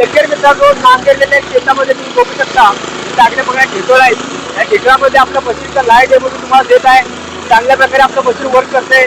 शेतकरी मित्रांनो नांगरलेल्या शेतामध्ये तुम्ही बघू शकता चांगल्या प्रकारे ढेकळ आहे. या ढेकळामध्ये आपल्या मशीनचा लाइट आहे म्हणून तुम्हाला देत आहे. चांगल्या प्रकारे आपलं मशीन वर्क करते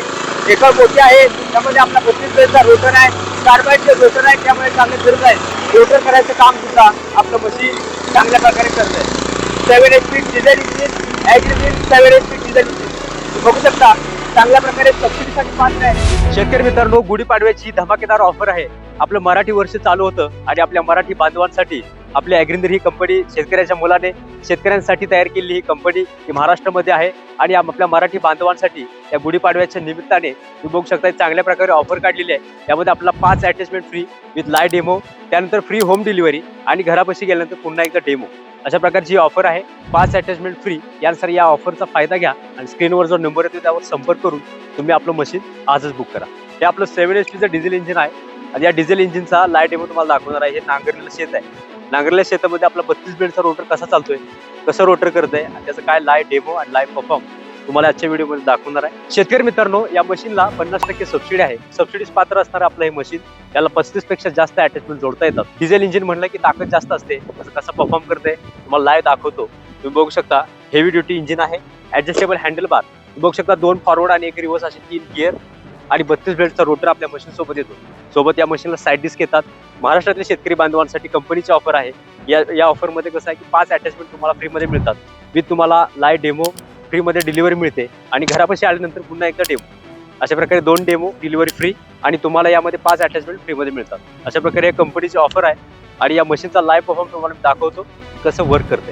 ढेकळ मोठी आहे. त्यामध्ये आपला बत्तीस रोटर आहे. कार्बाईडचे रोटर आहे. त्यामुळे चांगले फिरत आहे. रोटर करायचं काम सुद्धा आपलं मशीन चांगल्या प्रकारे करत आहे seven H P diesel engine Agrigin seven H P diesel engine तुम्ही बघू शकता चांगल्या प्रकारे सबसिडीसाठी पात्र आहे. शेतकरी मित्रांनो गुढीपाडव्याची धमाकेदार ऑफर आहे. आपलं मराठी वर्ष चालू होतं आणि आपल्या मराठी बांधवांसाठी आपली ॲग्रिंदर ही कंपनी शेतकऱ्याच्या मुलाने शेतकऱ्यांसाठी तयार केलेली ही कंपनी ही महाराष्ट्रामध्ये आहे. आणि आपल्या मराठी बांधवांसाठी या गुढीपाडव्याच्या निमित्ताने तुम्ही बघू शकता चांगल्या प्रकारे ऑफर काढलेली आहे. त्यामध्ये आपला पाच attachment free with live demo त्यानंतर फ्री होम डिलिव्हरी आणि घरापाशी गेल्यानंतर पुन्हा एकदा डेमो अशा प्रकारची ऑफर आहे. पाच अटॅचमेंट फ्री यानुसार या ऑफरचा फायदा घ्या आणि स्क्रीनवर जो नंबर येतो त्यावर संपर्क करून तुम्ही आपलं मशीन आजच बुक करा. हे आपलं सेव्हन एच पीचं डिझेल इंजिन आहे. आणि या डिझेल इंजिनचा लाइट डेमो तुम्हाला दाखवणार आहे. हे नांगरलेलं शेत आहे. नांगरलेल्या शेतामध्ये आपला बत्तीस बेडचा रोटर कसा चालतोय? कसं रोटर करत आहे आणि त्याचं काय लाईव्ह डेमो आणि लाईव्ह परफॉर्म तुम्हाला आजच्या व्हिडिओमध्ये दाखवणार आहे. शेतकरी मित्रांनो या मशीनला पन्नास टक्के सबसिडी आहे. सबसिडीज पात्र असणार आपलं हे मशीन त्याला पस्तीसपेक्षा जास्त अटॅचमेंट जोडता येतात. डिझेल इंजिन म्हणलं की ताकद जास्त असते. कसं कसं परफॉर्म करते तुम्हाला लाईव्ह दाखवतो. तुम्ही बघू शकता हेवी ड्युटी इंजिन आहे. ऍडजस्टेबल हँडल बार तुम्ही बघू शकता दोन फॉरवर्ड आणि एक रिव्हर्स असे तीन गिअर आणि बत्तीस ब्लेडचा रोटर आपल्या मशीन सोबत येतो. सोबत या मशीनला साईड डिस्क येतात. महाराष्ट्रातल्या शेतकरी बांधवांसाठी कंपनीची ऑफर आहे. या या ऑफरमध्ये कसं आहे की पाच अटॅचमेंट तुम्हाला फ्रीमध्ये मिळतात. विथ तुम्हाला लाईव्ह डेमो फ्रीमध्ये डिलिव्हरी मिळते. आणि घरापाशी आल्यानंतर पुन्हा एकदा डेमो अशा प्रकारे दोन डेमो डिलिव्हरी फ्री आणि तुम्हाला यामध्ये पाच अटॅचमेंट फ्रीमध्ये मिळतात. अशा प्रकारे या कंपनीची ऑफर आहे. आणि या मशीनचा लाईव्ह परफॉर्म तुम्हाला मी दाखवतो कसं वर्क करते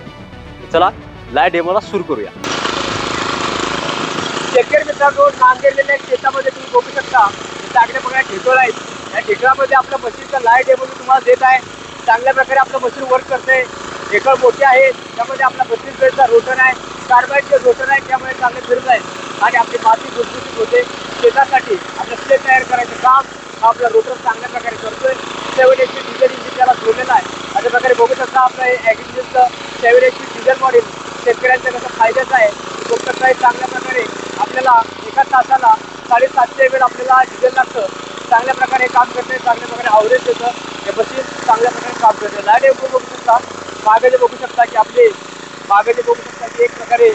चला लाईव्ह डेमोला सुरू करूया. शेतकरी मित्रांनो नांगरलेल्या शेतामध्ये तुम्ही बघू शकता चांगल्या प्रकारे ठेकळ आहेत या ठेकळामध्ये आपल्या मशीनचा लाइट आहे म्हणून तुम्हाला देत आहे. चांगल्या प्रकारे आपलं मशीन वर्क करते ठेकळ मोठे आहे त्यामध्ये आपला बत्तीस बेलचा रोटर आहे. कार्बाईडचं रोटर आहे त्यामुळे चांगले फिरत आहे. आणि आपली माती भुसभुशीत होते. शेतासाठी आपलं शेत तयार करायचं काम हा आपला रोटर चांगल्या प्रकारे करतोय. Seven H P diesel engine त्याला जोडलेला आहे. अशा प्रकारे बघू शकता आपलं हे ॲग्रिजनचं seven H P diesel model शेतकऱ्यांच्या कसं फायद्याचं आहे बघू शकता चांगल्या प्रकारे आपल्याला एका तासाला साडेसातशे वेळ आपल्याला डिझेल लागतं. चांगल्या प्रकारे काम करते चांगल्या प्रकारे आवरेज देतं. हे मशीन चांगल्या प्रकारे काम करते लाइट बघू शकता. मागे जे बघू शकता की आपले मागे जे बघू शकता की एक प्रकारे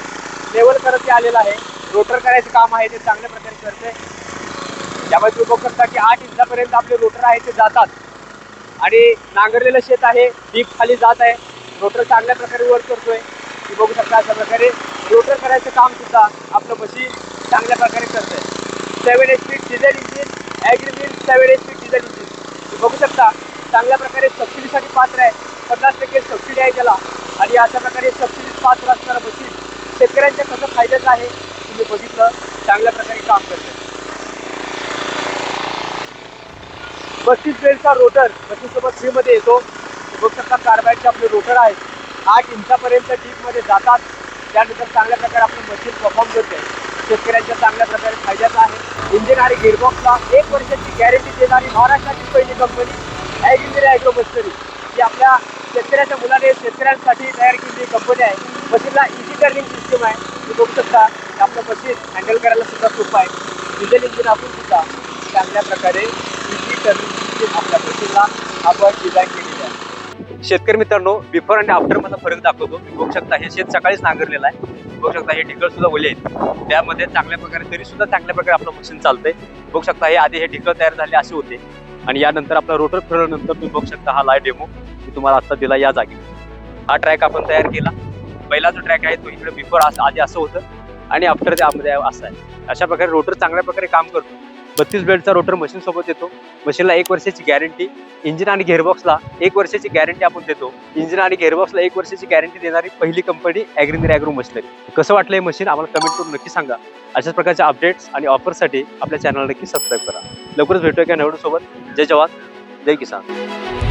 लेवल करत ते आलेलं आहे. रोटर करायचं काम आहे ते चांगल्या प्रकारे करते त्यामुळे तुम्ही बघू शकता की आठ इंचापर्यंत आपले रोटर आहे ते जातात. आणि नांगरलेलं शेत आहे डीप खाली जात आहे. रोटर चांगल्या प्रकारे वर्क करतोय. तुम्ही बघू शकता अशा प्रकारे रोटर करायचं काम सुद्धा आपलं मशीन चांगल्या प्रकारे करतंय. Seven H P diesel engine Agrigin seven H P diesel engine तुम्ही बघू शकता चांगल्या प्रकारे सबसिडीसाठी पात्र आहे. पन्नास टक्के सबसिडी आहे त्याला. आणि अशा प्रकारे सबसिडी पात्र असणारं मशीन शेतकऱ्यांच्या कसं फायद्याचं आहे तुम्ही बघितलं चांगल्या प्रकारे काम करते बस्तीस बेलचा रोटर बस्तीसोबत फ्रीमध्ये येतो. बघू शकता कार्बाईडचे आपले रोटर आहेत. आठ इंचापर्यंत डीपमध्ये जातात. त्यानंतर चांगल्या प्रकारे आपलं मशीन परफॉर्म करते शेतकऱ्यांच्या चांगल्या प्रकारे फायद्याचा आहे. इंजिन आणि गिअरबॉक्सला एक वर्षाची गॅरंटी देणारी महाराष्ट्राची पहिली कंपनी ॲग्रिमिरी ॲग्रो मशिनरी ही आपल्या शेतकऱ्याच्या मुलाने शेतकऱ्यांसाठी तयार केलेली कंपनी आहे. मशीनला इझी टर्निंग सिस्टम आहे. तुम्ही बघू शकता की आपलं मशीन हँडल करायला सुद्धा सोपं आहे. डिझेल इंजिन आपण सुद्धा चांगल्या प्रकारे इझी टर्निंग सिस्टम आपल्या मशीनला आपण डिझाईन केली शेतकरी मित्रांनो बिफोर आणि आफ्टर मधला फरक दाखवतो. तुम्ही बघू शकता हे शेत सकाळीच नांगरलेलं आहे. बघू शकता हे ढिकळ सुद्धा ओले आहेत. त्यामध्ये चांगल्या प्रकारे तरी सुद्धा चांगल्या प्रकारे आपलं मशीन चालतंय. बघू शकता हे आधी हे ढिकळ तयार झाले असे होते. आणि यानंतर आपला रोटर फिरवल्यानंतर तुम्ही बघू शकता हा लाय डेमो मी तुम्हाला आता दिला या जागी. हा ट्रॅक आपण तयार केला. पहिला जो ट्रॅक आहे तो इकडे बिफोर आधी असं होतं. आणि आफ्टर त्यामध्ये असं आहे. अशा प्रकारे रोटर चांगल्या प्रकारे काम करतो. बत्तीस बेल्टचा रोटर मशीन सोबत येतो मशीनला एक वर्षाची गॅरंटी इंजिन आणि गेअरबॉक्सला एक वर्षाची गॅरंटी आपण देतो. इंजिन आणि गेअरबॉक्सला एक वर्षाची गॅरंटी देणारी पहिली कंपनी ॲग्रिंदर ॲग्रो मशिनरी कसं वाटलं हे मशीन आम्हाला कमेंट करून नक्की सांगा. अशाच प्रकारच्या अपडेट्स आणि ऑफरसाठी आपल्या चॅनल नक्की सबस्क्राईब करा. लवकरच भेटूया एका नवीन जय जवान. जय किसान.